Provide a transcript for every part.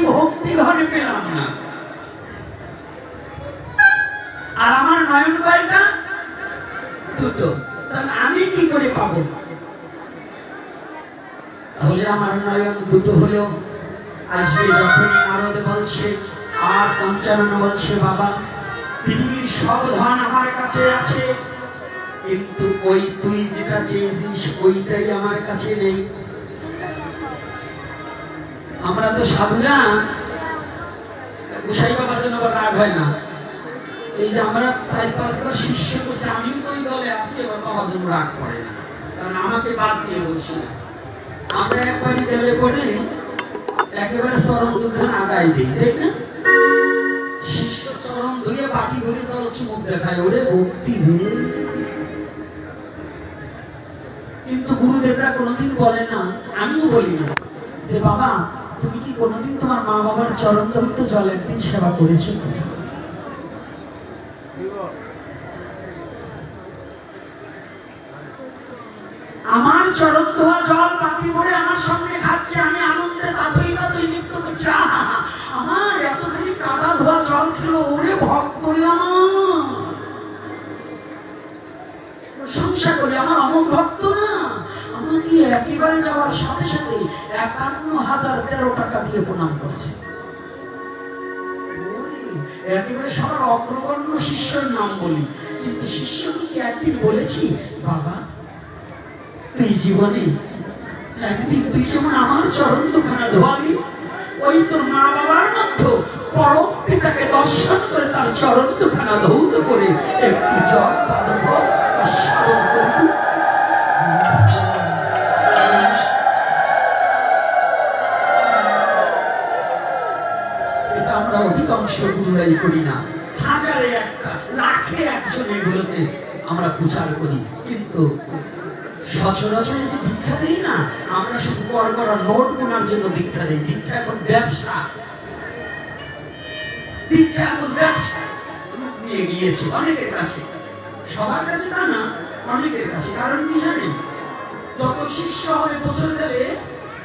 ভক্তি ঘরে পেলাম না। আর আমার নয়ন কয়টা দুটো। তাহলে আমি কি করে পাবো? তাহলে আমার নয়ন দুটো হলেও আসবে যখনই নারদ বলছে, আর পঞ্চানন বলছে, বাবা, পৃথিবীর সব ধন আমার কাছে আছে। কিন্তু ওই তুই যেটা চেয়েছিস, ওইটাই আমার কাছে নেই। আমরা তো সাধুরা। গোসাই বাবার জন্য আবার রাগ হয় না। এই যে আমরা চার পাঁচবার শিষ্য করছি, আমিও তো ওই দলে আছি, এবার বাবার জন্য রাগ করে না। কারণ আমাকে বাদ দিয়ে বলছি না। আমরা একবারই গেলে পরে একেবারে চরম দুখান আগাই দিই তাই না? শিষ্য চরম ধুয়ে বাটি ভরে জল চুমুক দেখায়, ওরে ভক্তি কিন্তু গুরুদেবরা কোনোদিন বলে না, আমিও বলি না যে, বাবা তুমি কি কোনোদিন তোমার মা বাবার চরণ ধরিত জল একদিন সেবা করেছ আমার চরণ ধোয়া জল পাপি ভরে আমার সঙ্গে খাচ্ছে, আমি আনন্দে তাতই তাতই নৃত্য করছি আমার এতখানি কাদা ধোয়া জল খেলো, ওরে ভক্ত রে আমার। প্রশংসা করি, আমার অমর ভক্ত না। আমাকে একেবারে যাওয়ার সাথে সাথে তেরো টাকা দিয়ে প্রণাম করছে। একেবারে সবার অগ্রগণ্য শিষ্যের নাম বলি। কিন্তু শিষ্যকে একদিন বলেছি, বাবা, তুই জীবনে একদিন তুই যেমন আমার চরণ দুখানা ধোয়ালি, ওই তোর মা বাবার মধ্যে পরম পিতাকে দর্শন করে তার চরণ দুখানা ধৌত করে একটু জল পান গুরুরাই করি না। হাজারে একটা, লাখে একজন এগুলোকে আমরা প্রচার করি। কিন্তু সচরাচর যে দীক্ষা দেই না, আমরা শুধু কর করা নোট গোনার জন্য দীক্ষা দেই। দীক্ষা এখন ব্যবসা। দীক্ষা এখন ব্যবসা। নিয়ে গিয়েছে অনেকের কাছে। সবার কাছে তা না, অনেকের কাছে। কারণ কি জানেন? যত শিষ্য হবে বছর গেলে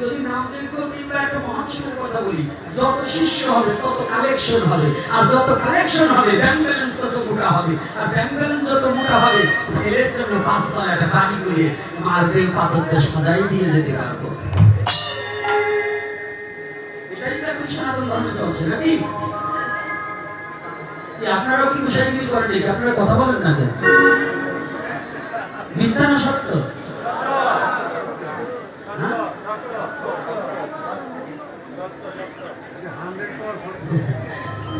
যদি নামযজ্ঞ কিংবা একটা মহাৎসবের কথা বলি, যত শিষ্য হবে, তত কালেকশন হবে, আর যত কালেকশন হবে ব্যাংক ব্যালেন্স তত মোটা হবে, আর ব্যাংক ব্যালেন্স যত মোটা হবে, ছেলের জন্য পাঁচতলা একটা বাড়ি করে মার্বেল পাথর দিয়ে সাজাই দিয়ে যেতে পারব। এটাই তো এখন সনাতন আপনারাও কি গোসাইগিরি করেন আপনারা কথা বলেন না কেন? মিথ্যা না সত্য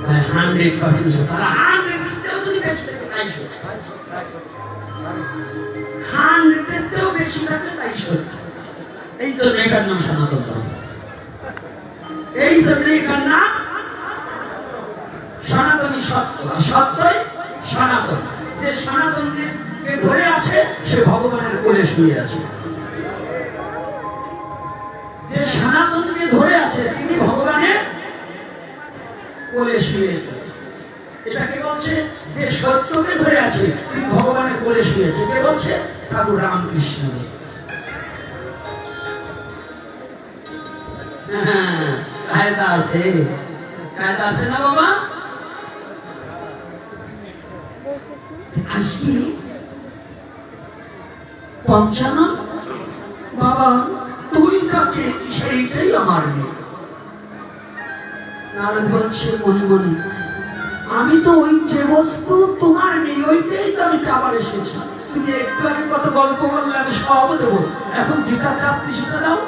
হ্যাঁ? হান্ড্রেড পার্সেন্ট হান্ড্রেডের চেয়েও যদি বেশি থাকে, তাই সত্য। সনাতন ধর্ম। সনাতনী ধরে আছে, সে ভগবানের কোলে শুয়ে আছে। যে সনাতনকে ধরে কোলে শুয়েছে। এটাকে বলছে যে সত্যকে ধরে আছে তিনি ভগবানের কোলে শুয়েছে। কে বলছে? ঠাকুর রামকৃষ্ণ। হ্যাঁ, কায়দা আছে। কায়দা আছে না বাবা? আজকে পঞ্চানন? বাবা তুই যা চেয়েছিস সেইটাই আমার নেই। নারদ বলছে মনে মনে আমি তো ওই যে বস্তু তোমার নেই, ওইটাই তো আমি চাবার এসেছি। তুমি একটু আগে কত গল্প করলে, আমি সব দেবো। এখন যেটা চাচ্ছি সেটা দাও।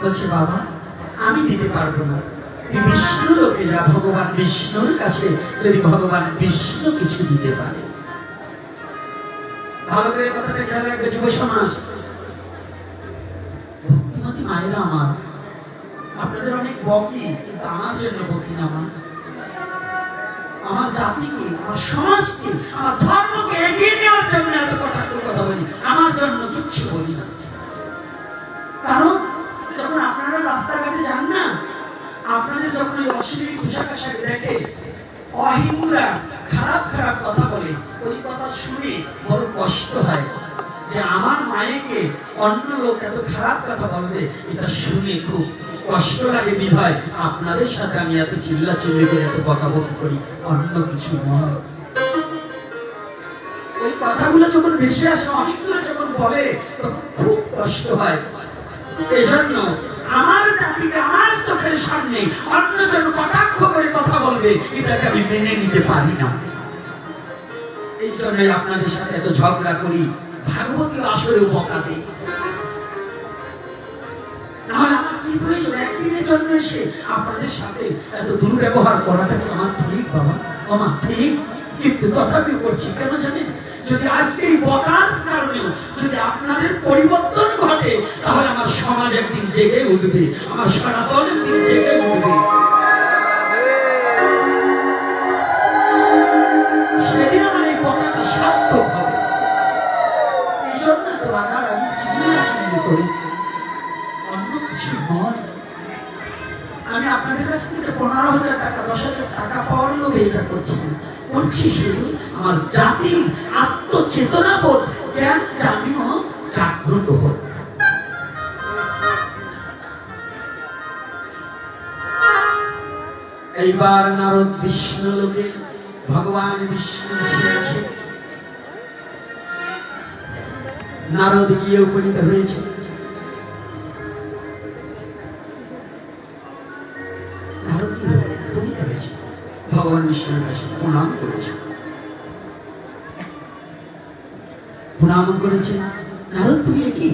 বলছে, বাবা, আমি দিতে পারব না। বিষ্ণু লোকে যা, ভগবান বিষ্ণুর কাছে যদি ভগবান বিষ্ণু কিছু দিতে পারে। ভালো করে কথাটা খেয়াল রাখবে যুব সমাজ ভক্তিমতী মায়েরা আমার আপনাদের অনেক বকি কিন্তু আমার জন্য বকি না, মা? আমার জাতিকে, আমার সমাজকে, আমার ধর্মকে এগিয়ে নেওয়ার জন্য এত কটাক্ষ কথা বলি। আমার জন্য কিচ্ছু বলি না। কারণ, যখন আপনারা রাস্তাঘাটে যান না, আপনাদের যখন ওই অশ্লীল পোশাক আশাক দেখে অহিন্দুরা খারাপ খারাপ কথা বলে, ওই কথা শুনে বড় কষ্ট হয় যে আমার মায়েকে অন্য লোক এত খারাপ কথা বলবে, এটা শুনে খুব কষ্ট লাগে বিধায়। আপনাদের সাথে আমি এত চিল্লা চিল্লি করে এত বকাবকি করি অন্য কিছু নয়। ওই কথাগুলো যখন ভেসে আসে অনেক দূরে যখন বলে, তখন খুব কষ্ট হয়। এজন্য আমার জাতিকে, আমার চোখের সামনে অন্য জন কটাক্ষ করে কথা বলবে, এটাকে আমি মেনে নিতে পারি না। এই জন্যই আপনাদের সাথে এত ঝগড়া করি। ভাগবতী আসরেও বকা দিই প্রয়োজন একদিনের জন্য এসে আপনাদের সাথে এত দুর্ব্যবহার করাটা কি আমার ঠিক, বাবা? আমার ঠিক? কিন্তু তথাপি করছি কেন জানেন? যদি আজকে এই বকার কারণেও যদি আপনাদের পরিবর্তন ঘটে, তাহলে আমার সমাজ একদিন জেগে উঠবে, আমার সনাতন একদিন জেগে উঠবে। সেদিন আমার এই বকাটা সার্থক কাছ থেকে পনেরো হাজার টাকা, দশ হাজার টাকা পাওয়ার লোভে এটা করছি না। করছি শুধু আমার জাতির আত্মচেতনা বোধ জ্ঞান জানিও জাগ্রত হোক। এইবার নারদ বিষ্ণু লোকে, ভগবান বিষ্ণু বসে নারদ গিয়ে উপনীত হয়েছে। ভগবান বিষ্ণুর কাছে প্রণাম করেছে। প্রণাম করেছে? নারদ তুমি কি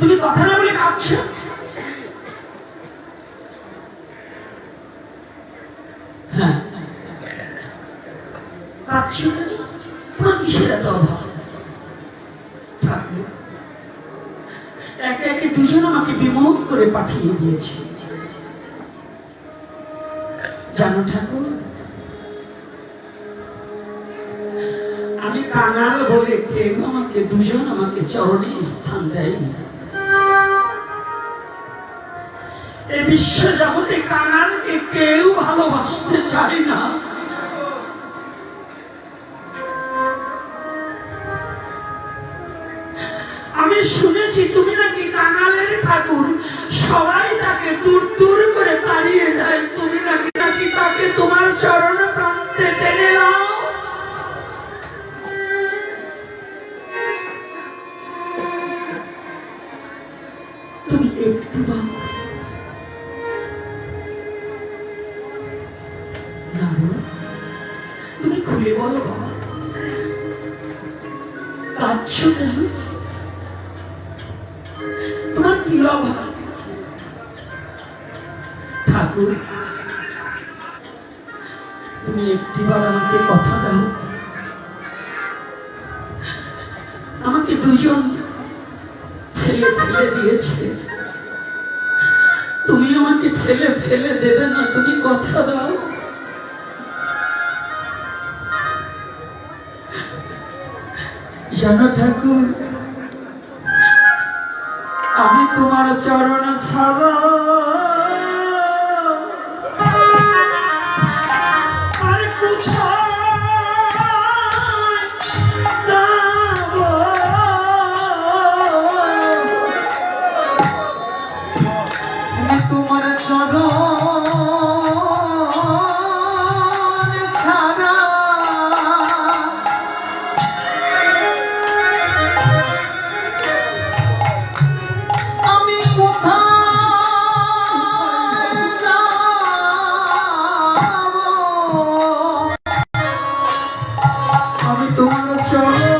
তুমি কথা না বলে কাঁদছো। হ্যাঁ। একে দুজন আমাকে বিমুখ করে পাঠিয়ে দিয়েছে। আমাকে দুজন আমাকে চরণে স্থান দেয়নি। এই বিশ্ব জগতে কাঙালকে কেউ ভালোবাসতে চায় না। আমি শুনেছি, তুমি নাকি কাঙালের ঠাকুর? সবাই তাকে দূর দূর করে তাড়িয়ে দেয়। তুমি নাকি নাকি তাকে তোমার চরণ ঠেলে দিয়েছে। তুমি আমাকে ঠেলে ফেলে দেবে না, তুমি কথা দাও। জানো ঠাকুর, আমি তোমার চরণ ছাড়া আমি তোমার চরণ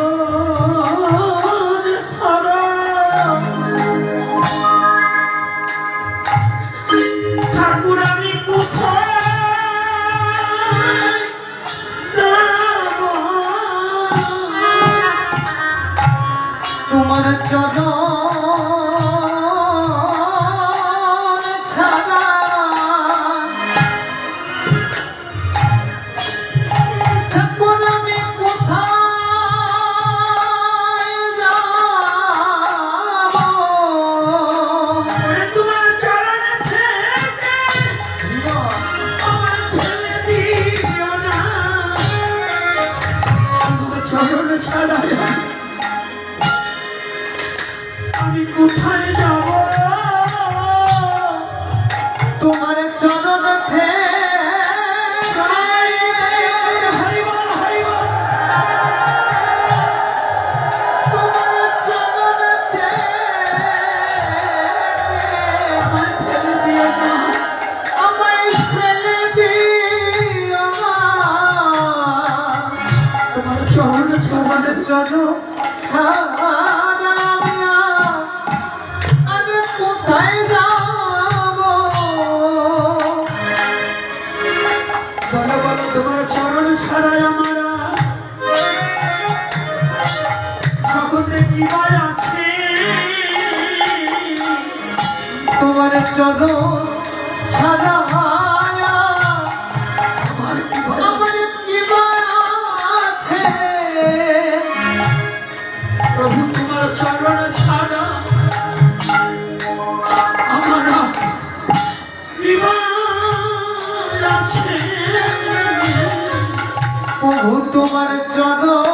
তোমার চরণ ছাড়া আমার কি তোমার চরণ ছাড়া আমার আছে। প্রভু তোমার চরণ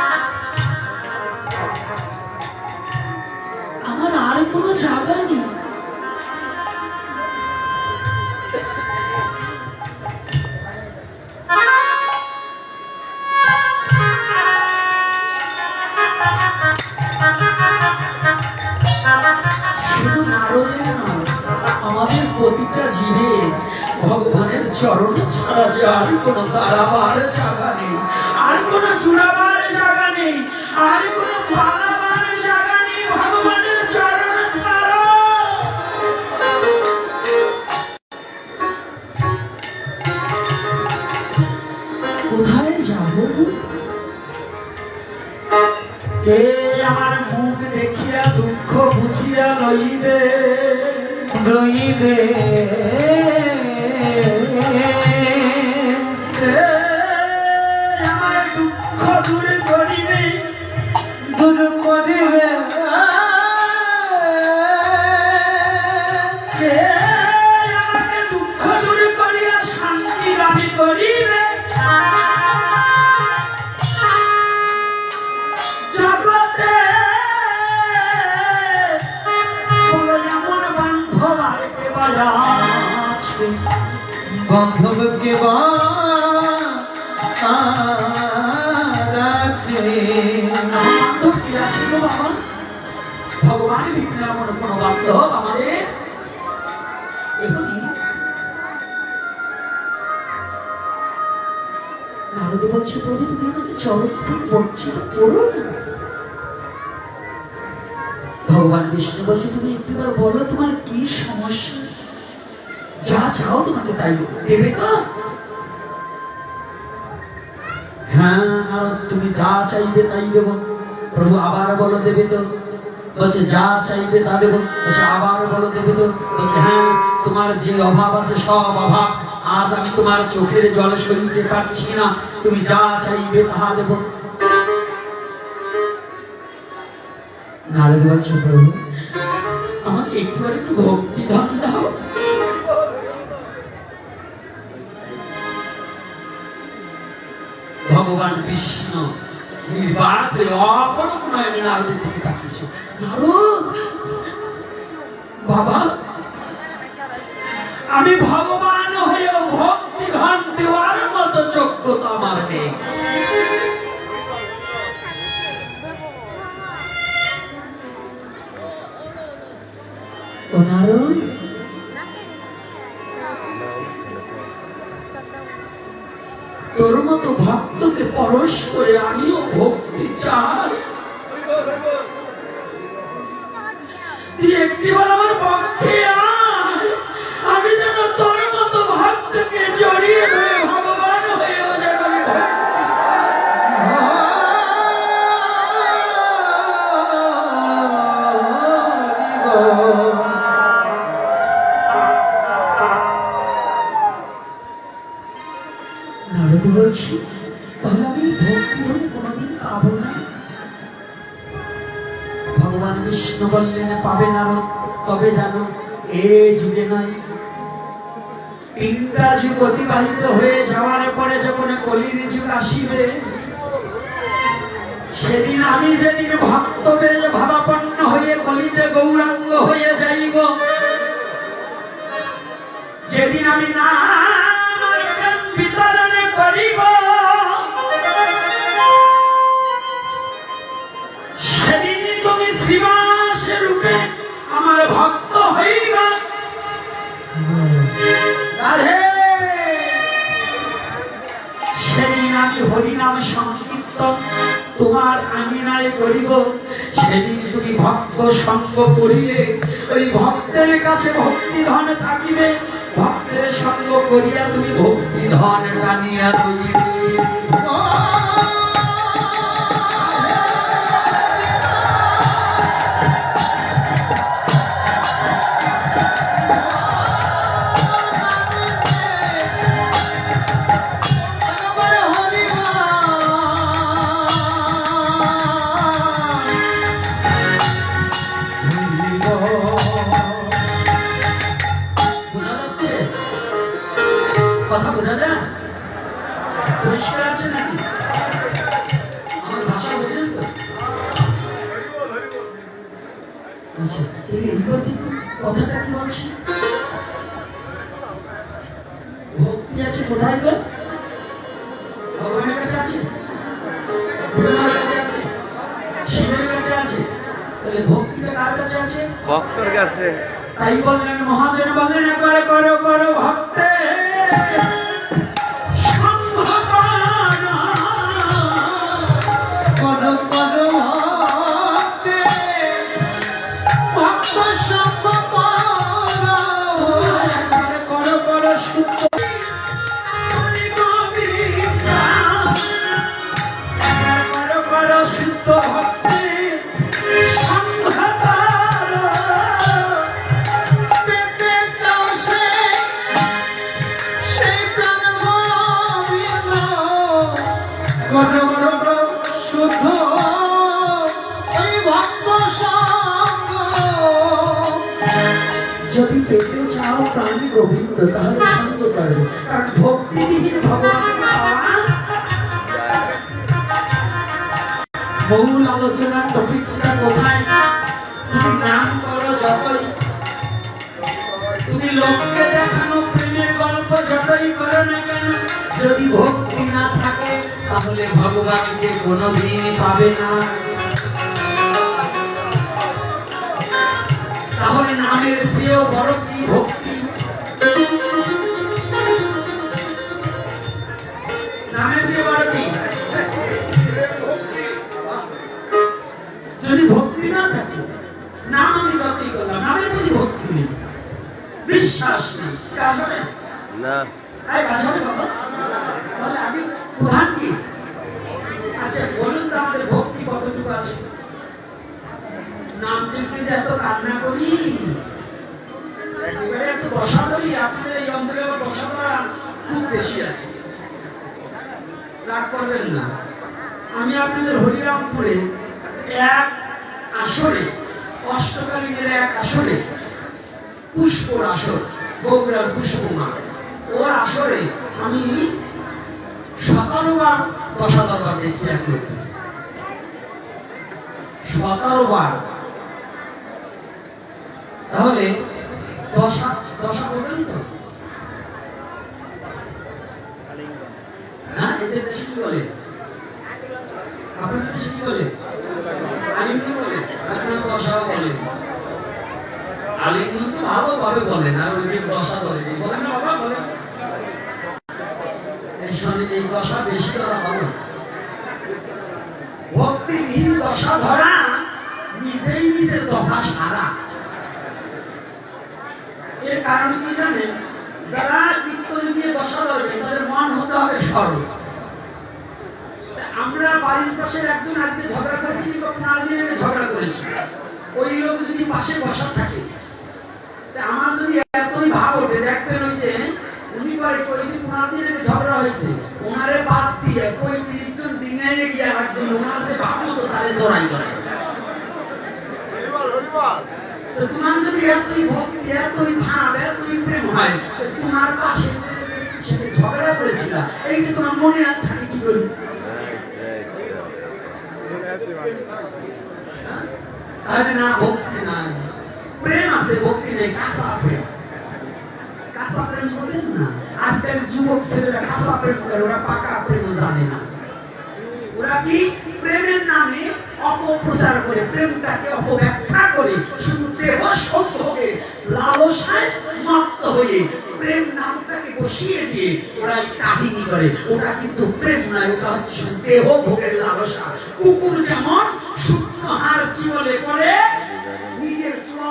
আমাদের প্রতিটা জীবে ভগবানের চরণ ছাড়া যে আর কোনো দাঁড়াবার জায়গা নেই, আর কোনো চূড়াবার জায়গা নেই, আর কোনো কে আমার মুখ দেখিয়া দুঃখ বুঝিয়া লইবে? রইবে বান্ধব কে আছে। ভগবান এমন কোনো বান্ধব আমাদের তুমি আমাকে চরণ থেকে বঞ্চিত ভগবান বিষ্ণু বলছে, তুমি একটিবার বলো তোমার কি সমস্যা? যা চাও তোমাকে তাই দেবে তো হ্যাঁ তুমি যা চাইবে তাই দেব প্রভু আবার বলো দেবে তো বলছে যা চাইবে তা বলছে আবার বলো দেবে তো বলছে হ্যাঁ তোমার যে অভাব আছে, সব অভাব। আজ আমি তোমার চোখের জল সইতে পারছি না। তুমি যা চাইবে তাহা দেব। নারদ বলছে, প্রভু, আমাকে একটুবার একটু ভক্তি ধান দাও। ভগবান বিষ্ণু হয়ে নয়নে নারদের দিকে তাকিয়েছে। বাবা! আমি ভগবান হয়েও ভক্তি ধান দেওয়ার মতো যোগ্যতা আমার নেই। তোর মতো ভক্তকে পরশ করে আমিও ভক্তি চাই তুই একটিবার আমার পক্ষে আমি যেন তোর মতো ভক্তকে জড়িয়ে ধরে ভগবান হয়েও যেন আমি বলছি কবে জানো? এ যুগে নয়। তিনটা যুগ অতিবাহিত হয়ে যাওয়ার পরে যখন কলির যুগ আসিবে, সেদিন আমি যেদিন ভক্ত বেশ ভাবাপন্ন হয়ে কলিতে গৌরাঙ্গ হয়ে যাইব, যেদিন আমি নাম তোমার আঙিনায় করিব। সেদিন তুমি ভক্ত সঙ্গ করিলে, ওই ভক্তের কাছে ভক্তি ধন থাকিবে। ভক্তের সঙ্গ করিয়া তুমি ভক্তি ধন টানিয়া করিবে আছে কোথায় গো? ভগবানের কাছে আছে। গুরুমার কাছে আছে। শিবের কাছে আছে। তাহলে ভক্তিটা কার কাছে আছে? ভক্তর কাছে। তাই বললেন মহাজন বললেন একবার করো করো ভক্তে। যদি পেতে চাও প্রাণী গোবিন্দ, তাহলে সঙ্গ করো। কারণ ভক্তিবিহীন ভগবানকে পাওয়া মূল আলোচনার কোথায়? তুমি নাম করো যতই। তুমি লোককে দেখানো, প্রেমের গল্প যতই করো না কেন, যদি ভক্তি না থাকে, তাহলে ভগবানকে কোনোদিন পাবে না। তাহলে নামের চেয়েও বড় কি ভক্তি? নামের চেয়ে বড় কি? যদি ভক্তি না থাকে নাম আমি যতই করলাম নামের প্রতি ভক্তি নেই। বিশ্বাস নেই। কাজ হবে না। কাজ হবে বাবা তাহলে আমি প্রধান কি আচ্ছা বলুন তো আমাদের ভক্তি কতটুকু আছে নাম চুক্তি যে এত কান্না করি একেবারে এত দশা করি আপনাদের এই অঞ্চলে আবার দশা করা খুব বেশি আছে রাগ করবেন না আমি আপনাদের হরিরামপুরে এক আসরে অষ্টকালীনের এক আসরে পুষ্পর আসর বগুড়ার পুষ্পমা ওর আসরে আমি সতেরো বার দশা দরবার দেখছি এক লোককে সতেরো বার তাহলে দশা দশা পর্যন্ত হ্যাঁ এদের দেশে কি বলে আপনাদের দেশে কি বলে আলিঙ্গ বলে আপনারা দশাও বলে আলিঙ্গ ভালোভাবে বলেন আর ওই যে দশা ধরে নেই বলেন না বাবা বলেন এই এই দশা বেশি করা ভালো ভক্তিহীন দশা ধরা নিজেই নিজের দফা সারা। এর কারণ কি জানেন? যারা কীর্তন দিয়ে দশা ধরবে তাদের মন হতে হবে সরল। আমরা বাড়ির পাশের একজন আজকে ঝগড়া করেছি পনেরো দিন আগে ঝগড়া করেছি। ওই লোক যদি পাশে বসা থাকে আমার যদি এতই ভাব ওঠে, দেখবেন ওই যে উনি বাড়ি করেছি পনেরো দিন আগে ঝগড়া হয়েছে ওনারে বাদ দিয়ে পঁয়ত্রিশ জন দিনে গিয়ে একজন ওনার যে ভাব তারে জড়াই তো তোমার যদি এতই ভক্তি, এতই ভাব, এতই প্রেম হয় তোমার পাশে ঝগড়া করেছিল। এইটা তোমার মনে আর থাকে কি করি? আরে না, ভক্তি নাই। প্রেম আছে, ভক্তি নেই, কাঁচা প্রেম। কাঁচা প্রেম বোঝেন না? আজকাল যুবক ছেলেরা কাঁচা প্রেম করে, ওরা পাকা প্রেম জানে না। ওরা কি? প্রেমের নামে অপপ্রচার করে, প্রেমটাকে অপব্যাখ্যা করে, শুধু দেহ লালসায় মাত্র হয়ে প্রেম নামটাকে বসিয়ে দিয়ে ওরা কাহিনী করে। ওটা কিন্তু প্রেম নয়, ওটা হচ্ছে দেহ ভোগের লালসা। কুকুর যেমন শুকনো হার জীবনে করে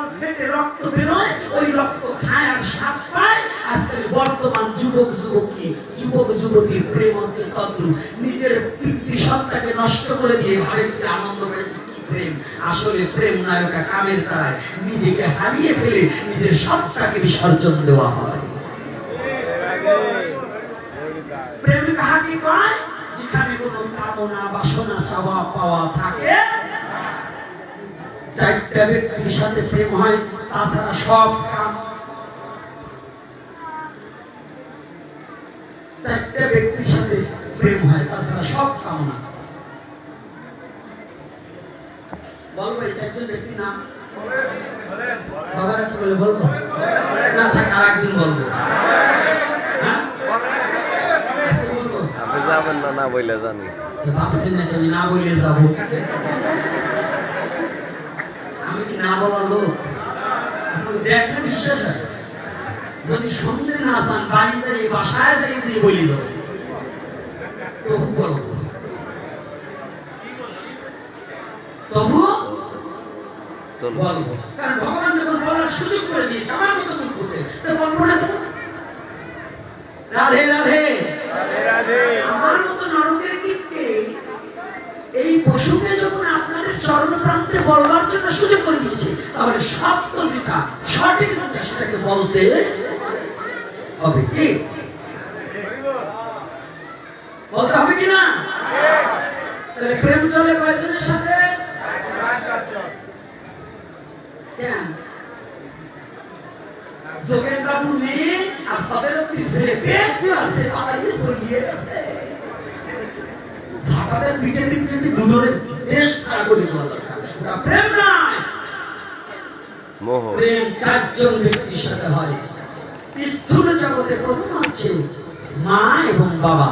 চোয়াল ফেটে রক্ত বেরোয়, ওই রক্ত খায় আর স্বাদ পায়। আজকাল বর্তমান যুবক যুবতী, যুবক যুবতীর প্রেম হচ্ছে তদ্রুপ। নিজের পিতৃ সত্তাকে নষ্ট করে দিয়ে ভাবে কি আনন্দ পেয়েছে প্রেম? আসলে প্রেম নায়কা কামের তারায়। নিজেকে হারিয়ে ফেলে নিজের সত্তাকে বিসর্জন দেওয়া হয়। প্রেম কাহাকে যেখানে কোনো কামনা, বাসনা চাওয়া পাওয়া থাকে চারটা ব্যক্তির সাথে প্রেম হয় তাছাড়া সব কাম। চারটা ব্যক্তির সাথে প্রেম হয় তাছাড়া সব কামনা। বলব এই চারজন ব্যক্তির নাম? বাবারা কি বলে বলব না থাক আর একদিন বলব। হ্যাঁ? আপনি যাবেন না না বইলে জানি। যে ভাবছেন নাকি আমি না বলে যাব? না বলার লোক দেখলে বিশ্বাস হয় যদি শুনতে না চান বাড়ি যাই বাসায় যাই যে বলি দেবো তবু বলব তবু বলব কারণ ভগবান যখন বলার সুযোগ করে দিয়েছে আমার মতো ভুল করতে বলব না তো? রাধে রাধে। আমার মতো নরকের কীটকে এই পশুকে যখন আপনাদের চরণ বলবার জন্য সুযোগ করে দিয়েছে। তাহলে সত্য যেটা সঠিক যেটা সেটাকে বলতে হবে কি? বলতে হবে কি না? তাহলে প্রেম চলে কয়জনের সাথে? কেন? যোগেন্দ্রবাবুর মেয়ে আর সবেরত্রী ছেলে পেট আছে গেছে। পিঠে দিন দুজনের দেশ ছাড়া করে দেওয়া ওটা প্রেম নয়। মোহ। প্রেম চারজন ব্যক্তির সাথে হয়। স্থূল জগতে প্রথম আছে মা এবং বাবা।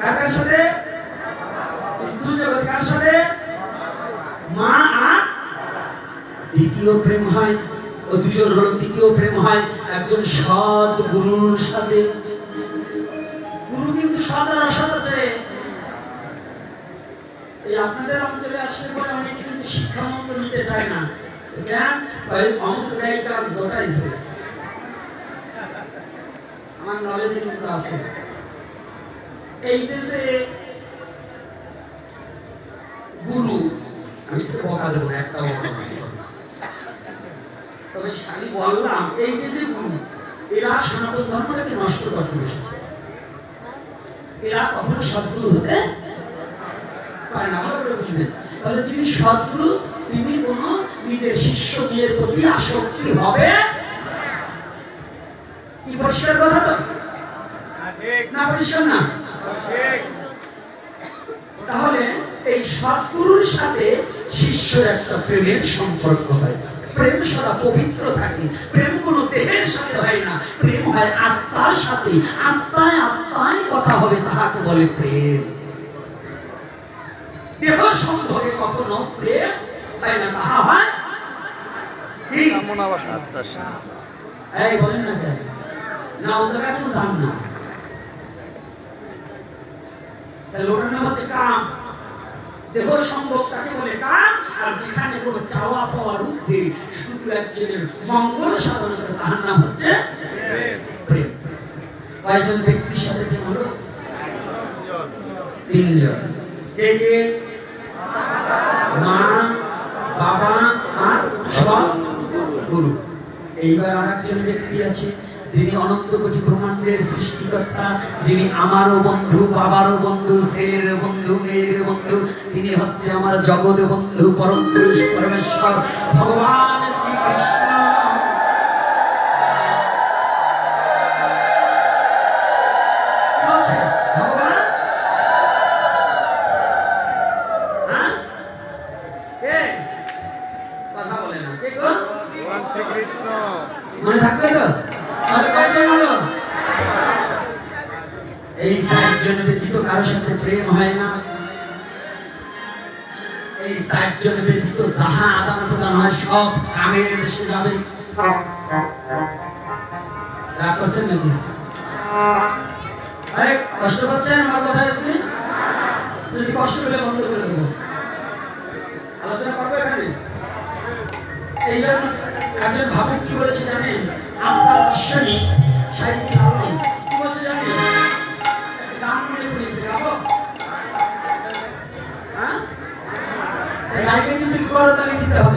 কার কার সাথে? স্থূল জগৎ কার সাথে? মা আর দ্বিতীয় প্রেম হয়। ও দুজন হলো দ্বিতীয় প্রেম হয়। একজন সৎ গুরুর সাথে। গুরু কিন্তু সৎ আর অসৎ আপনাদের অঞ্চলে আসলে পরে অনেকে কিন্তু শিক্ষামন্ত্র নিতে চায় না। কেন ওই অমুক জায়গায় কাজ ঘটাইছে। আমার নলেজে কিন্তু আছে। এই যে যে গুরু, আমি সে বকা দেবো একটা। তবে আমি বললাম, এই যে যে গুরু, এরা সনাতন ধর্মটাকে নষ্ট করতে বসেছে এরা কখনো সদ্গুরু হতে পারে না ভালো করে বুঝবেন তাহলে তিনি নিজের শিষ্য মেয়ের প্রতি আসক্তি হবে? কি পরিষ্কার কথা তো? না পরিষ্কার না? তাহলে এই সাথে শিষ্যর একটা প্রেমের সম্পর্ক হয়। প্রেম সদা পবিত্র থাকে। প্রেম কোনো দেহের সাথে হয় না। প্রেম হয় আত্মার সাথে। আত্মায় আত্মায় কথা হবে, তাহাকে বলে প্রেম। দেহ সম্পর্কে কখনো প্রেম তাই না তাহা হয়? কি? আত্মার সাথে এই বলেন না কেন? না ও জায়গায় কেউ না। তাহলে ওটার নাম হচ্ছে কাম। দেহ সম্ভব তাকে বলে? কাম? আর যেখানে কোনো চাওয়া পাওয়ার ঊর্ধ্বে শুধু একজনের মঙ্গল সাধন তাহার নাম হচ্ছে প্রেম। কয়জন ব্যক্তির সাথে হলো? তিনজন। কে কে? মা, বাবা আর সব গুরু। এইবার আর একজন ব্যক্তি আছে, যিনি অনন্ত কোটি ব্রহ্মাণ্ডের সৃষ্টিকর্তা, যিনি আমারও বন্ধু, বাবারও বন্ধু ছেলের বন্ধু মেয়ের বন্ধু, তিনি হচ্ছে আমার জগৎ বন্ধু, পরম পুরুষ, পরমেশ্বর, ভগবান শ্রীকৃষ্ণ। সব কামের দেশে যাবে। রাগ করছেন নাকি? কষ্ট পাচ্ছেন? আমার কথা আছে যদি কষ্ট পেলে বন্ধ করে দেবো। আলোচনা করব এখানে? এই জন্য একজন ভাবুক কি বলেছে জানেন? আপনার দর্শনী সাহিত্যিক আলম। কি বলছে জানেন? গান মনে করিয়েছে গাবো। হ্যাঁ? এই কিন্তু কি করো তাহলে দিতে হবে।